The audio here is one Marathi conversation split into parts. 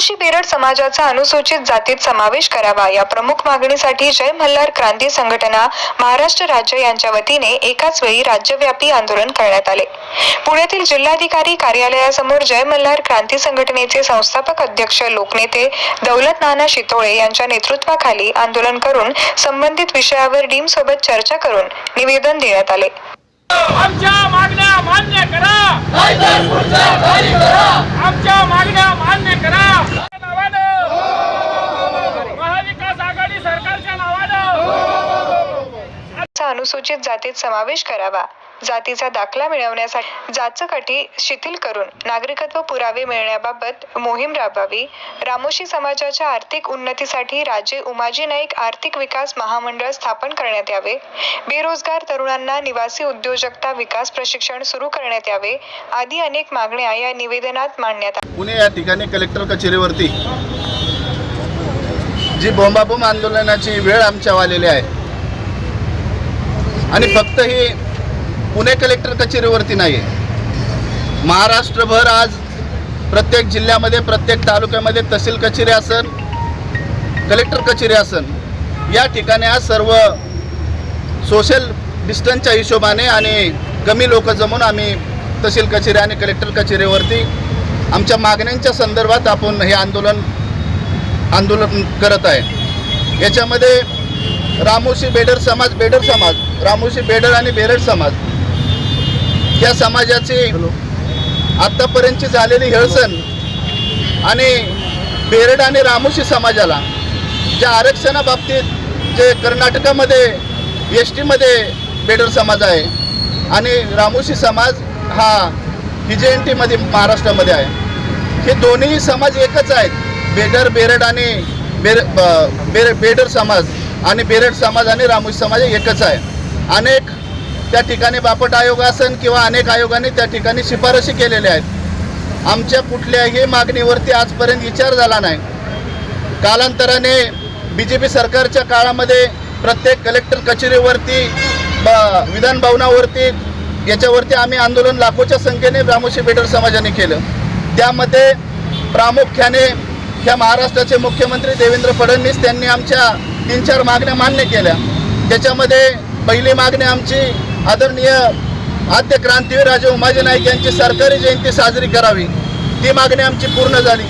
समाजाचा अनुसूचित जातीत समावेश करावा. या प्रमुख मागणीसाठी जय मल्हार क्रांती संघटना महाराष्ट्र राज्य यांच्या वतीने एकाच वेळी राज्यव्यापी आंदोलन करण्यात आले. पुण्यातील जिल्हाधिकारी कार्यालयासमोर जय मल्हार क्रांती संघटनेचे संस्थापक अध्यक्ष लोकनेते दौलत नाना शितोळे यांच्या नेतृत्वाखाली आंदोलन करून संबंधित विषयावर डीम सोबत चर्चा करून निवेदन देण्यात आले. आमच्या मागण्या मान्य करा आमच्या मागण्या मान्य करा नावानं महाविकास आघाडी सरकारच्या नावानं चा अनुसूचित जातीत समावेश करावा. जातीचा दाखला मिळवण्यासाठी जाचकाठी शिथिल करून नागरिकत्व पुरावे मिळण्याबाबत मोहीम राबवावी. रामोशी समाजाच्या आर्थिक उन्नतीसाठी राजे उमाजी नाईक आर्थिक विकास महामंडळ स्थापन करण्यात यावे. बेरोजगार तरुणांना निवासी उद्योजकता विकास प्रशिक्षण सुरू करण्यात यावे. आदी अनेक मागण्या या निवेदनात मांडण्यात आल्या पुणे या ठिकाणी कलेक्टर कचेरीवरती जी बोंबाबोंब आंदोलनाची वेळ आमच्या आलेली आहे आणि फक्त ही पुणे कलेक्टर कचेरीवरती नाही आहे महाराष्ट्रभर आज प्रत्येक जिल्ह्यामध्ये प्रत्येक तालुक्यामध्ये तहसील कचेरी असन कलेक्टर कचेरी असन या ठिकाणी आज सर्व सोशल डिस्टन्सच्या हिशोबाने आणि कमी लोक जमून आम्ही तहसील कचेरी आणि कलेक्टर कचेरीवरती आमच्या मागण्यांच्या संदर्भात आपण हे आंदोलन आंदोलन करत आहे. याच्यामध्ये रामोशी बेडर समाज बेडर समाज रामोशी बेडर आणि बेरड समाज. या समाजाची आत्तापर्यंतची झालेली हेळसण आणि बेरड आणि रामोशी समाजाला ज्या आरक्षणाबाबतीत जे कर्नाटकामध्ये एस टीमध्ये बेडर समाज आहे आणि रामोशी समाज हा व्ही जे एन टीमध्ये महाराष्ट्रामध्ये आहे. हे दोन्ही समाज एकच आहेत. बेडर बेरड आणि बेर ब- बेर बेडर समाज. आणि बेरड समाज आणि रामोशी समाज एकच आहे. अनेक त्या ठिकाणी बापट आयोग असन किंवा अनेक आयोगाने त्या ठिकाणी शिफारशी केलेल्या आहेत. आमच्या कुठल्याही मागणीवरती आजपर्यंत विचार झाला नाही. कालांतराने बी जे पी सरकारच्या काळामध्ये प्रत्येक कलेक्टर कचेरीवरती ब- विधान भवनावरती याच्यावरती आम्ही आंदोलन लाखोच्या संख्येने रामोशी बेटर समाजाने केलं. त्यामध्ये प्रामुख्याने ह्या महाराष्ट्राचे मुख्यमंत्री देवेंद्र फडणवीस त्यांनी आमच्या तीन चार मागण्या मान्य केल्या. त्याच्यामध्ये पहिली मागणी आमची आदरणीय आद्य क्रांतीवीर राजे उमाजी नाईक यांची सरकारी जयंती साजरी करावी. ती मागणी आमची पूर्ण झाली.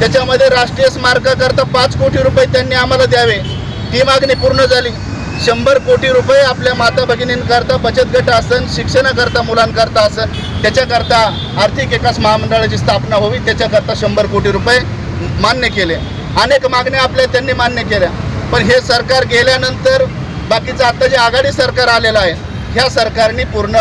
त्याच्यामध्ये राष्ट्रीय स्मारकाकरता पाच कोटी रुपये त्यांनी आम्हाला द्यावे. ती मागणी पूर्ण झाली. शंभर कोटी रुपये आपल्या माता भगिनींकरता बचत गट असन शिक्षणाकरता मुलांकरता असन त्याच्याकरता आर्थिक विकास महामंडळाची स्थापना होवी त्याच्याकरता शंभर कोटी रुपये मान्य केले. अनेक मागण्या आपल्या त्यांनी मान्य केल्या. पण हे सरकार गेल्यानंतर बाकीचं आता जे आघाडी सरकार आलेलं आहे ह्या सरकारने पूर्ण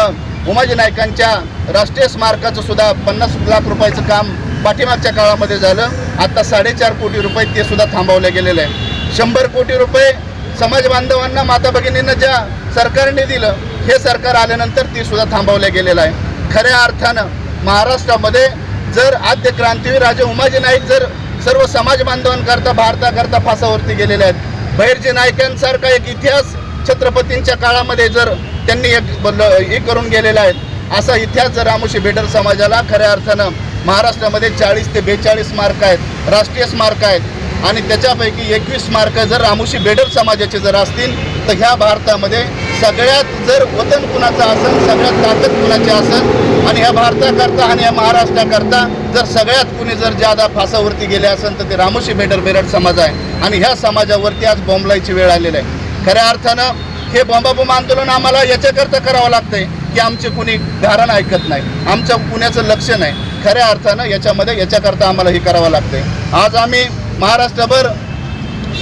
उमाजी नायकांच्या राष्ट्रीय स्मारकाचं सुद्धा पन्नास लाख रुपयाचं काम पाठीमागच्या काळामध्ये झालं. आता साडेचार कोटी रुपये ते सुद्धा थांबवले गेलेले आहे. शंभर कोटी रुपये समाज बांधवांना माता भगिनींना ज्या सरकारने दिलं हे सरकार आल्यानंतर ती सुद्धा थांबवलं गेलेलं आहे. खऱ्या अर्थानं महाराष्ट्रामध्ये जर आद्य क्रांतीवीर राजे उमाजी नाईक जर सर्व समाज बांधवांकरता भारताकरता फासावरती गेलेले आहेत. बहिर्जी नायकांसारखा एक इतिहास छत्रपतींच्या काळामध्ये जर त्यांनी एक हे करून गेलेला आहे असा इतिहास जर रामोशी बेडर समाजाला खऱ्या अर्थानं महाराष्ट्रामध्ये चाळीस ते बेचाळीस मार्क आहेत राष्ट्रीय स्मारक आहेत आणि त्याच्यापैकी एकवीस मार्क जर रामोशी बेडर समाजाचे जर असतील तर ह्या भारतामध्ये सगळ्यात जर वतन कुणाचं असेल सगळ्यात ताकद कुणाची असेल आणि ह्या भारताकरता आणि या महाराष्ट्राकरता जर सगळ्यात कुणी जर ज्यादा फासावरती गेले असेल तर ते रामोशी बेडर बेरड समाज आहे. आणि ह्या समाजावरती आज बॉम्बलायची वेळ आलेली आहे. खऱ्या अर्थानं हे बॉम्बाबोंब आंदोलन आम्हाला याच्याकरता करावं लागतंय की आमचे कुणी धारण ऐकत नाही आमचं कुण्याचं लक्ष नाही. खऱ्या अर्थानं याच्यामध्ये याच्याकरता आम्हाला हे करावं लागतंय. आज आम्ही महाराष्ट्रभर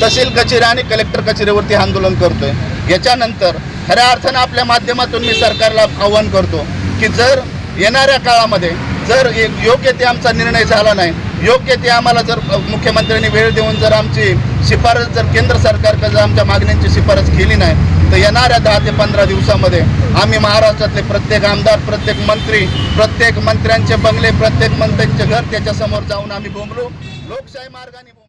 तहसील कचेरी आणि कलेक्टर कचेरीवरती आंदोलन करतोय. याच्यानंतर खऱ्या अर्थानं आपल्या माध्यमातून मी सरकारला आव्हान करतो की जर येणाऱ्या काळामध्ये जर एक योग्य ते आमचा निर्णय झाला नाही योग्य ते आम्हाला जर मुख्यमंत्र्यांनी वेळ देऊन जर आमची शिफारस जर केंद्र सरकारकडे जर आमच्या मागण्यांची शिफारस केली नाही तर येणाऱ्या दहा ते पंधरा दिवसामध्ये आम्ही महाराष्ट्रातले प्रत्येक आमदार प्रत्येक मंत्री प्रत्येक मंत्र्यांचे बंगले प्रत्येक मंत्र्यांचे घर त्याच्यासमोर जाऊन आम्ही बोंबलो. लोकशाही मार्गाने